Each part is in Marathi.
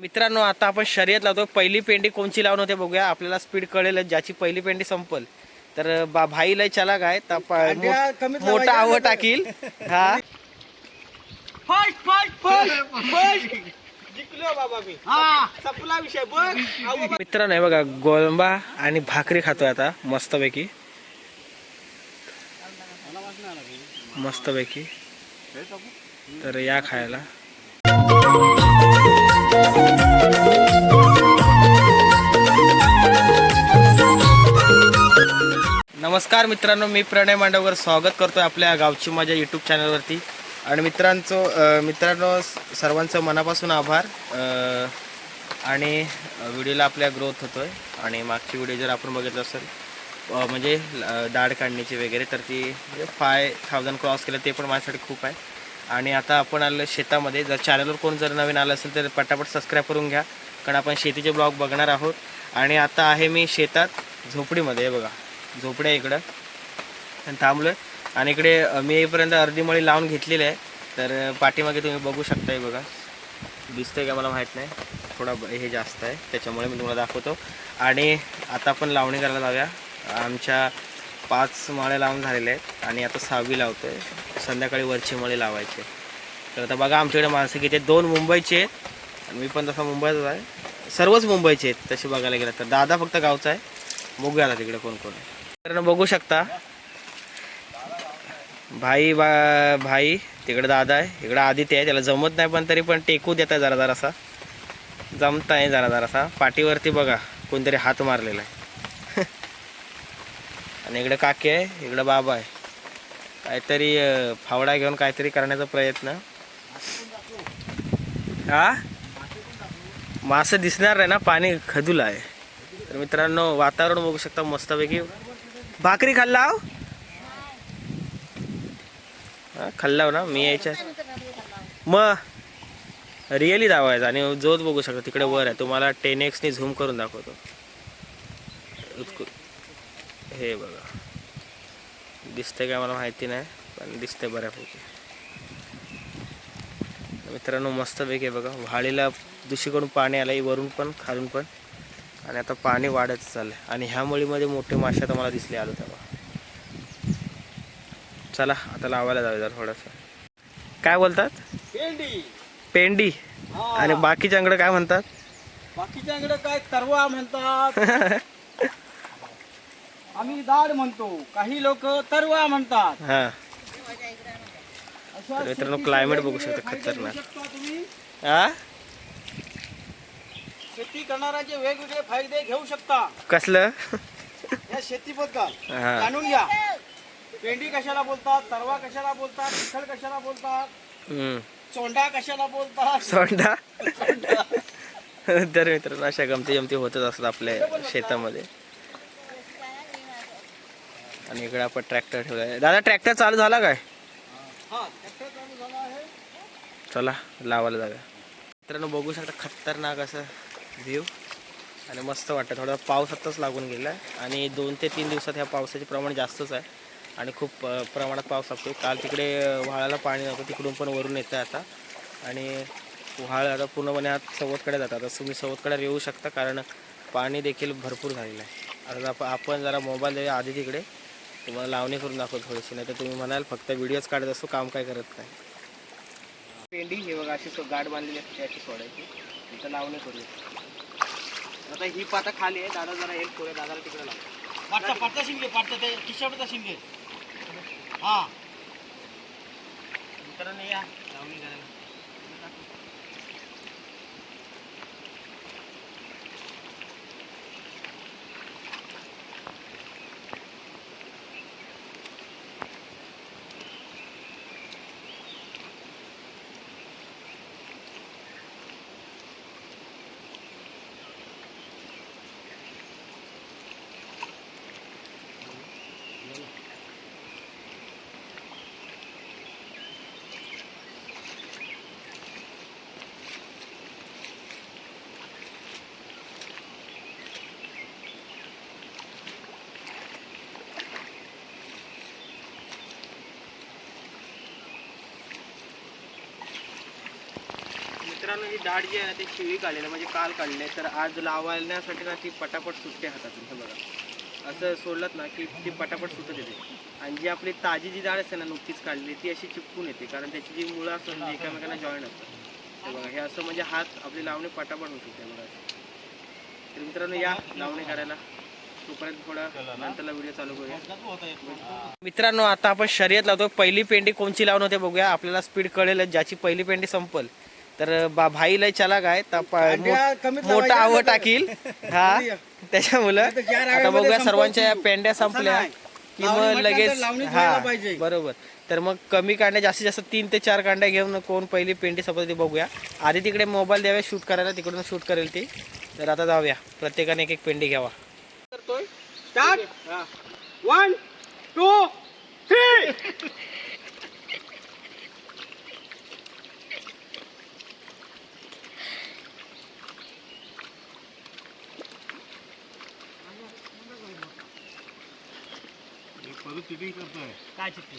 मित्रांनो आता आपण शर्यत लावतो. पहिली पेंडी कोणची लावून होते बघूया. आपल्याला स्पीड कळेल ज्याची पहिली पेंडी संपल. तर बा भाई लय चला काय मोठा आवं. टाकील. हा. हा. मित्रांनो हे बघा गोलंबा आणि भाकरी खातोय आता मस्तपैकी. मस्तपैकी. तर या खायला. नमस्कार मित्रांनो मी प्रणय मांडवकर स्वागत करतो आपल्या गावची माझ्या यूट्यूब चॅनलवरती आणि मित्रांचं मित्रांनो सर्वांचं मनापासून आभार. आणि व्हिडिओला आपल्या ग्रोथ होतो आहे आणि मागची व्हिडिओ जर आपण बघितलं असेल म्हणजे डाळ दाढ काढण्याची वगैरे तर ती फाय थाउजंड क्रॉस केलं ते पण माझ्यासाठी खूप आहे. आणि आता आपण आलो शेतामध्ये. जर चॅनलवर कोण जर नवीन आलं असेल तर पटापट सबस्क्राईब करून घ्या. कारण आपण शेतीचे ब्लॉग बघणार आहोत. आणि आता आहे मी शेतात झोपडीमध्ये बघा. झोपड्या इकडं. आणि थांबलोय. आणि इकडे मी येईपर्यंत अर्धी मळी लावून घेतलेली आहे. तर पाठीमागे तुम्ही बघू शकता बघा. दिसतंय का मला माहीत नाही. थोडा ब- हे जास्त आहे. त्याच्यामुळे मी तुम्हाला दाखवतो. आणि आता आपण लावणी करायला लावूया आमच्या पाच माळे लावून झालेले आहेत. आणि आता सहावी लावतो आहे संध्याकाळी वरची मळे लावायचे तर आता बघा आमच्याकडे माणसं किती दोन मुंबईचे आहेत. आणि मी पण तसा मुंबईचाच आहे. सर्वच मुंबईचे आहेत तसे बघायला गेलं तर. दादा फक्त गावचा आहे. बघूया तिकडे कोण कोण आहे. तर बघू शकता. भाई बा भाई तिकडे दादा आहे. इकडं आदित्य आहे. त्याला जमत नाही पण तरी पण टेकू देत आहे जरा जरासा. जमत आहे जरा जरासा. पाठीवरती बघा कोणतरी हात मारलेला आहे. आणि इकडे काकी आहे. इकडं बाबा आहे. काहीतरी फावडा घेऊन काहीतरी करण्याचा प्रयत्न. हा? मासं दिसणार नाही ना? पाणी खदूला आहे. तर मित्रांनो वातावरण बघू शकता मस्तपैकी. भाकरी खाल्ला हो? खाल्ला हो ना मी यायच्या मग रिअली दावायचा आणि जोत बघू शकतो तिकडे वर आहे. तुम्हाला टेन एक्सनी झूम करून दाखवतो. हे बघा. दिसतंय का मला माहिती नाही पण दिसतंय बऱ्यापैकी. मित्रांनो मस्तपैकी आहे बघा. व्हाळीला दुसरीकडून पाणी आलंय वरून पण खालून पण. आणि आता पाणी वाढत चाललंय. आणि ह्या मळीमध्ये मोठे मासे आता मला दिसले आलो तेव्हा. चला आता लावायला जाऊया जरा थोडंसं. काय बोलतात? पेंडी. पेंडी. हा. आणि बाकीच्याकडे काय म्हणतात? बाकीच्याकडे काय तरवा म्हणतात. आम्ही दाढ म्हणतो. काही लोक तरवा म्हणतात. हा. मित्रांनो, climate बघू शकता, खतरनाक. आ? शेती करणाऱ्याचे वेगवेगळे फायदे घेऊ शकता. कसलं? या शेतीबद्दल हा. जाणून घ्या. पेंडी कशाला बोलतात तरवा कशाला बोलतात चिखल कशाला बोलतात? हम्म. चोंडा कशाला बोलतात? सोंडा तर मित्रांनो अशा गमती जमती होतच असतात आपल्या शेतामध्ये. आणि इकडे आपण ट्रॅक्टर ठेवलाय. दादा ट्रॅक्टर चालू झाला काय? हा ट्रॅक्टर चालू झाला आहे. चला लावायला जाऊया. मित्रांनो बघू शकता खतरनाक असं व्ह्यू. आणि मस्त वाटतं. थोडा पाऊस आत्ताच लागून गेला आणि दोन ते तीन दिवसात ह्या पावसाचे प्रमाण जास्तच आहे. आणि खूप प्रमाणात पाऊस लागतो काल तिकडे व्हाळाला पाणी नव्हतं. तिकडून पण वरून येतं आता. आणि व्हाळ आता पूर्णपणे आत सवतकडे जातात. आता तुम्ही सवतकडे येऊ शकता कारण पाणी देखील भरपूर झालेलं आहे. आता आपण जरा मोबाईल देऊया आधी तिकडे. तुम्हाला लावणी करून दाखवतो थोडीशी. नाही तर तुम्ही म्हणाल फक्त व्हिडिओज काढत असतो काम काय करत नाही. पेंडी हे बघा अशी गाठ बांधलेली असते अशी सोडायची. इथं लावणी करूया. आता ही पाता खाली आहे. दादा जरा हेल्प करूया दादाला तिकडे लाव. पाटचा पाटचा शिंगे पाटचा ते शर्टचा शिंगे. हा. मित्रांनो या. लावणी करायला ही डाळ जी आहे ना ती शिळी काढलेली म्हणजे काल काढले तर आज लावण्यासाठी ना ती पटापट सुटते हातातून हे बघा. असं सोडलं ना की ती पटापट सुटत येते. आणि जी आपली ताजी जी डाळ असते ना नुकतीच काढली ती अशी चिपकून येते. कारण त्याची जी मुळं असतात ती एकमेकांना जॉईन असतात. हे बघा हे असं म्हणजे हात आपली लावणी पटापट होत. होते बघा. तर मित्रांनो या लावणी करायला. थोडा व्हिडिओ चालू करूया. मित्रांनो आता आपण शर्यत लावतो. पहिली पेंडी कोणची लावून होते बघूया. आपल्याला स्पीड कळेल ज्याची पहिली पेंडी संपल. तर बा भाई लय चला काय मोठा आवं. टाकील. हा त्याच्यामुळं. आता बघूया सर्वांच्या. पेंड्या संपल्या. की मग लगेच हा. बरोबर. तर मग कमी कांड्या जास्तीत जास्त तीन ते चार कांड्या घेऊन कोण पहिली पेंडी संपत ते बघूया. आधी तिकडे मोबाईल द्यावे शूट करायला तिकडून शूट करेल ती. तर आता जाऊया. प्रत्येकाने एक एक पेंडी घ्यावा. करतोय. स्टार्ट वन टू चिटिंग करतोय. काय चिठ्ठी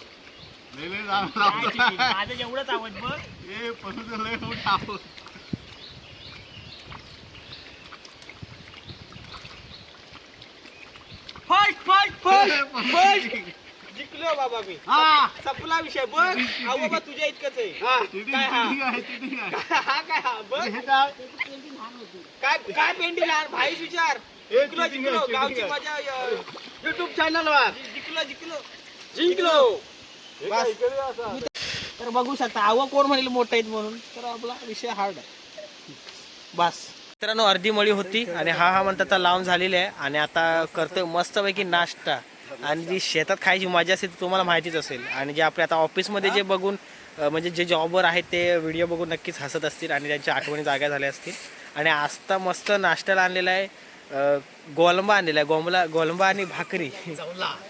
लय लय. माझं एवढंच आवड बघ. ए परूचं लय मोठं आवाज. फर्स्ट फर्स्ट फर्स्ट फर्स्ट जिंकलो बाबा मी. संपला विषय बघ. अहो बाबा तुझ्या इतकंच आहे. चिटिंग काय हा? चिटिंग आहे चिटिंग आहे. हा काय हा? बघ. हे काय? काय काय पेंडी लहान भाईच विचार. जिंकलो जिंकलो. गावची. माझ्या युट्यूब चॅनल वर. जिंकलो? तर बघू शकता आव कोण म्हणेल मोठं आहेत म्हणून. तर आपला विषय हार्ड आहे. बस. मित्रांनो अर्धी मळी होती आणि हा हा म्हणतात लावून झालेली आहे. आणि आता करतोय मस्तपैकी नाश्ता. आणि जी शेतात खायची मजा असते ती तुम्हाला माहितीच असेल. आणि जे आपले आता ऑफिसमध्ये जे बघून म्हणजे जे जॉबवर आहेत ते व्हिडिओ बघून नक्कीच हसत असतील आणि त्यांच्या आठवणी जाग्या झाल्या असतील. आणि आस्ता मस्त नाश्त्याला आणलेला आहे गोलंबा आणलेला आहे. गोमला गोलंबा आणि भाकरी.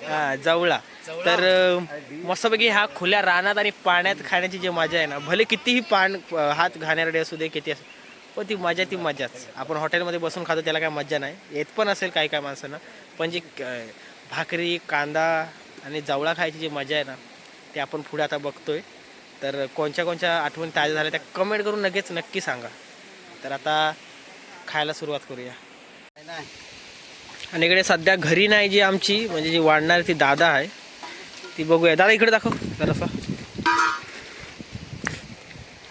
हा जवळा. तर मस्तपैकी ह्या खुल्या रानात आणि पाण्यात खाण्याची जी मजा आहे ना भले कितीही पान हात घाणेरडे असू दे किती असू पण ती मजा ती मजाच. आपण हॉटेलमध्ये बसून खातो त्याला काय मजा नाही. येत पण असेल काही काही माणसांना पण जी भाकरी कांदा आणि जवळा खायची जी मजा आहे ना ते आपण पुढे आता बघतोय. तर कोणत्या कोणत्या आठवणी ताज्या झाल्या त्या कमेंट करून लगेच नक्की सांगा. तर आता खायला सुरुवात करूया. आणि इकडे सध्या घरी नाही जी आमची म्हणजे जी वाढणारी ती दादा आहे ती बघूया. दादा इकडे दाखव. जरासा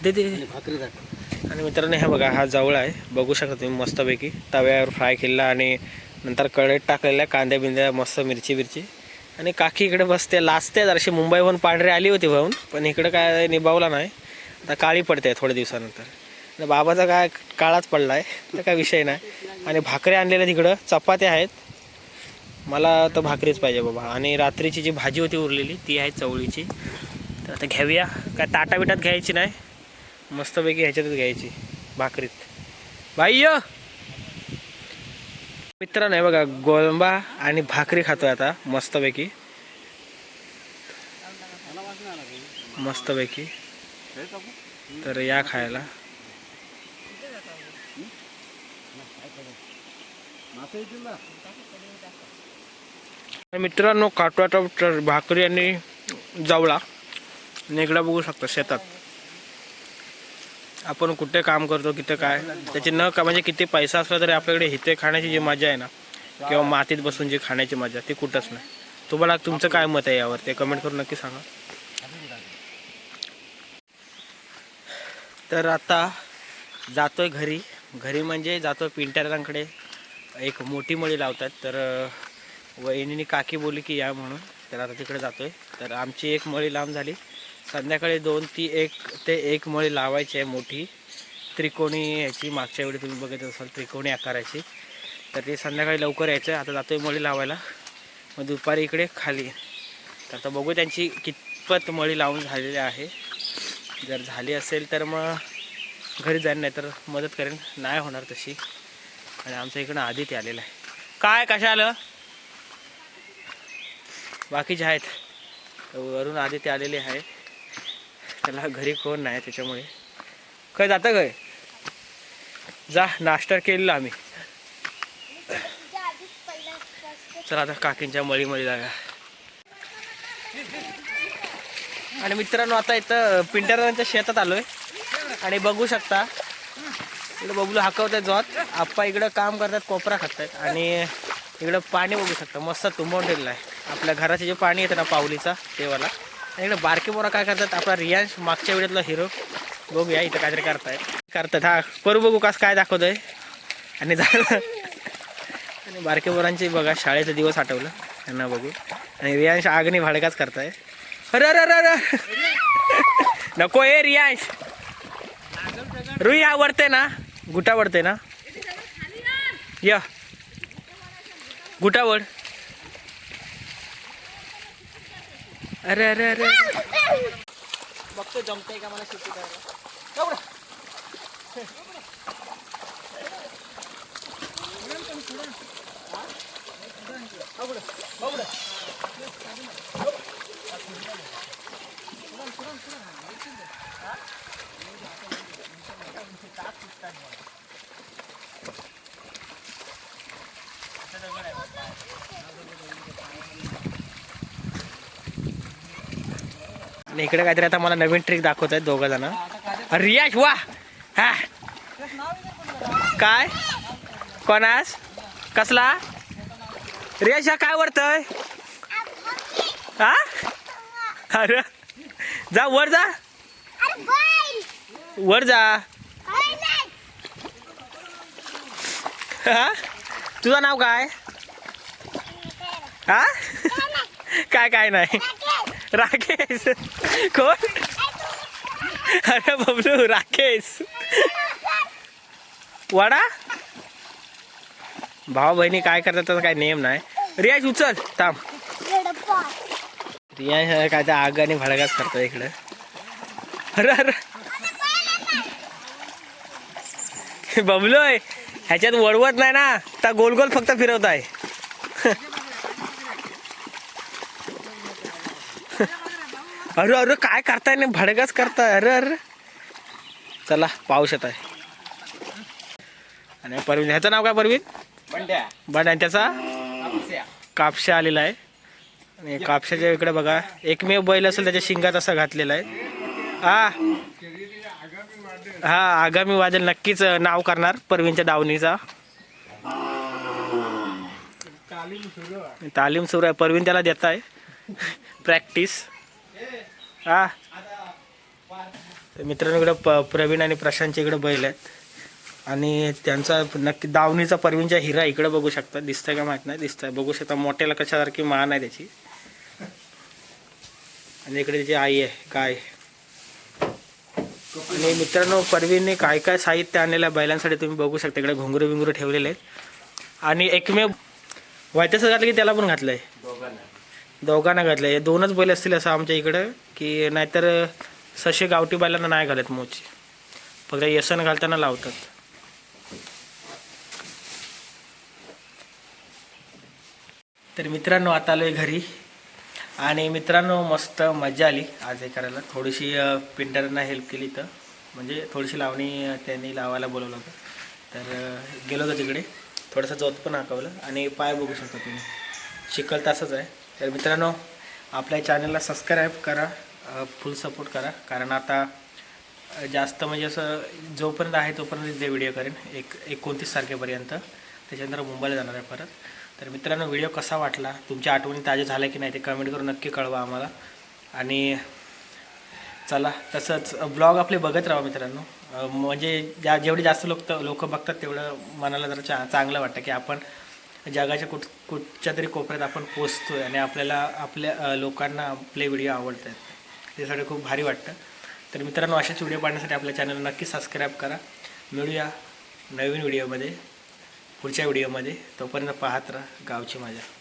दे दे. भाकरी आणि मित्रांनो हे बघा हा जवळ आहे. बघू शकता तुम्ही मस्तपैकी. तव्यावर फ्राय केलेला आणि नंतर कढईत टाकलेल्या कांद्या बिंद्या मस्त मिरची बिरची. आणि काकी इकडे बसते लाजते. जराशी मुंबईहून पांढरी आली होती भाऊन पण इकडे काय निभावला नाही. आता काळी पडते थोड्या दिवसानंतर. बाबाचा काय काळाच पडला आहे तर काय विषय नाही. आणि भाकरी आणलेल्या तिकडं. चपात्या आहेत. मला तर भाकरीच पाहिजे बाबा. आणि रात्रीची जी भाजी होती उरलेली ती आहे चवळीची. तर आता घेऊया काय ताटा बिटात घ्यायची नाही. मस्तपैकी ह्याच्यातच घ्यायची भाकरीत. बाई य! मित्रांनो आहे बघा गोलंबा आणि भाकरी खातोय आता मस्तपैकी. मस्तपैकी. तर या खायला. मित्रांनो काटो आता तर भाकरी आणि जावळा नेगडा बघू शकता शेतात. आपण कुठे काम करतो किती काय त्याचे न का म्हणजे किती पैसा असला तरी आपल्याकडे हिते खाण्याची जी मजा आहे ना किंवा मातीत बसून जी खाण्याची मजा ती कुठंच नाही. तुम्हाला तुमचं काय मत आहे यावर ते कमेंट करून नक्की सांगा. तर आता जातोय घरी. घरी म्हणजे जातोय पिंटरांकडे एक मोठी मळी लावतात. तर वहिनीने काकी बोलली की या म्हणून. तर आता तिकडे जातो आहे तर आमची एक मळी लांब झाली. संध्याकाळी दोन ती एक ते एक मळी लावायची आहे मोठी. त्रिकोणी याची मागच्या वेळी तुम्ही बघत असाल त्रिकोणी आकाराची. तर ते संध्याकाळी लवकर यायचं आता जातो आहे मळी लावायला. मग दुपारी इकडे खाली. तर आता बघू त्यांची कितपत मळी लावून झालेली आहे. जर झाली असेल तर मग घरी जाईन नाही तर मदत करेन. नाही होणार तशी. आणि आमच्या इकडं आदित्य आलेलं आहे. काय कशा आलं? बाकीचे आहेत. वरून आदित्य आलेले आहे. त्याला घरी कोण नाही त्याच्यामुळे. काय जातं काय जा नाश्ता केलेला आम्ही. चला आता काकींच्या मळीमध्ये जागा आणि मित्रांनो आता इथं पिंटरांच्या शेतात आलोय. आणि बघू शकता इकडे बबलू हाकवत आहेत जॉत आप्पा इकडं काम करतात कोपरा खातात आणि इकडं पाणी बघू शकता मस्त तुंबवून ठेवलेलं आहे. आपल्या घराचे जे पाणी येतं ना पावलीचा तेवाला आणि इकडे बारके पोरा काय करतात आपला रियांश मागच्या वेळेतला हिरो. बघूया इथं काहीतरी करतायत. करतात हा. करू बघू कास काय दाखवतोय. आणि झालं आणि बारके पोरांचे बघा शाळेचा दिवस आठवलं. त्यांना बघू. आणि रियांश आग्नी भाडकाच करताय. अरे अरे अरे अरे! नको ए रियांश! रुई आवडते ना? गुटावड आवडते ना? या. गुटावड अरे अरे अरे. बघतो जमतंय का मला शेती करायला इकडे काहीतरी आता मला नवीन ट्रिक दाखवत आहेत दोघ जण. रियाश वा! हा. काय? कोणास कसला? रियाश हा काय वरतय? हा? अरे जा वर जा. वर जा. हा? तुझं नाव काय? हा? काय काय नाही. राकेश. कोण? अरे बबलू राकेश. वडा? भाऊ बहिणी काय करतात त्याचा काही नेम नाही. रियाज उचल. थांब. रियाज काय त्या आग आणि भडकाच करतो इकडं. अरे अरे. बबलू ह्याच्यात वळवत नाही ना. तर गोल गोल फक्त फिरवत आहे अरे अरे काय करताय ना? भडकाच करताय. अरे अरे. चला पाऊस येत आहे आणि परवीन ह्याचं नाव काय परवीन? बंड्या. बंड आणि त्याचा? कापशा आलेला आहे. आणि कापशाच्या इकडे बघा. एकमेव बैल असेल त्याच्या शिंगात असा घातलेला आहे. हा हा आगामी वाजेल नक्कीच नाव करणार परवीनच्या दावणीचा. तालीम सुरू आहे. परवीन त्याला देत आहे प्रॅक्टिस हा. तर मित्रांनो इकडं प प्रवीण आणि प्रशांतच्या इकडं बैल आहेत. आणि त्यांचा नक्की दावणीचा परवीनचा हिरा इकडं बघू शकता. दिसतंय का माहीत नाही. दिसतंय. बघू शकता मोठ्याला कशासारखी मान आहे त्याची. आणि इकडे त्याची आई आहे. काय? आणि मित्रांनो परवीने काय काय साहित्य आणलेलं आहे बैलांसाठी तुम्ही बघू शकता. इकडे घुंगरू बिंगरू ठेवलेले आहेत. आणि एकमेव वायतसं घातलं की त्याला पण घातलं आहे दोघांना घातलं आहे दोनच बैल असतील असं आमच्या इकडं की नाहीतर सशे गावठी बैलांना नाही घालत मोची. फक्त यसन घालताना लावतात. तर मित्रांनो आता आलो आहे घरी. आणि मित्रांनो मस्त मजा आली. आज हे करायला. थोडीशी पिंटरांना हेल्प केली तर म्हणजे थोडीशी लावणी त्यांनी लावायला बोलवलं होतं. तर गेलो होतो तिकडे. थोडंसं जोत पण हाकवलं आणि पाय बघू शकता तुम्ही. शिकल तसंच आहे. तर मित्रांनो आपल्या चॅनलला सबस्क्राईब करा फुल सपोर्ट करा. कारण आता जास्त म्हणजे असं जोपर्यंत आहे तोपर्यंत ते व्हिडिओ करेन. एक एकोणतीस तारखेपर्यंत. त्याच्यानंतर मुंबईला जाणार आहे परत. तर मित्रांनो व्हिडिओ कसा वाटला? तुमच्या आठवणी ताज्या झाल्या की नाही ते कमेंट करून नक्की कळवा आम्हाला. आणि चला तसंच ब्लॉग आपले बघत राहा मित्रांनो. म्हणजे ज्या जेवढे जास्त लोक लोक बघतात तेवढं मनाला जरा चा चांगलं वाटतं की आपण जगाच्या कुठ कुठच्या तरी कोपऱ्यात आपण पोचतोय आणि आपल्याला आपल्या लोकांना आपले व्हिडिओ आवडत आहेत त्यासाठी खूप भारी वाटतं. तर मित्रांनो अशाच व्हिडिओ पाहण्यासाठी आपल्या चॅनल नक्की सबस्क्राईब करा. मिळूया नवीन व्हिडिओमध्ये पुढच्या व्हिडिओमध्ये. तोपर्यंत पाहत राहा गावची मजा.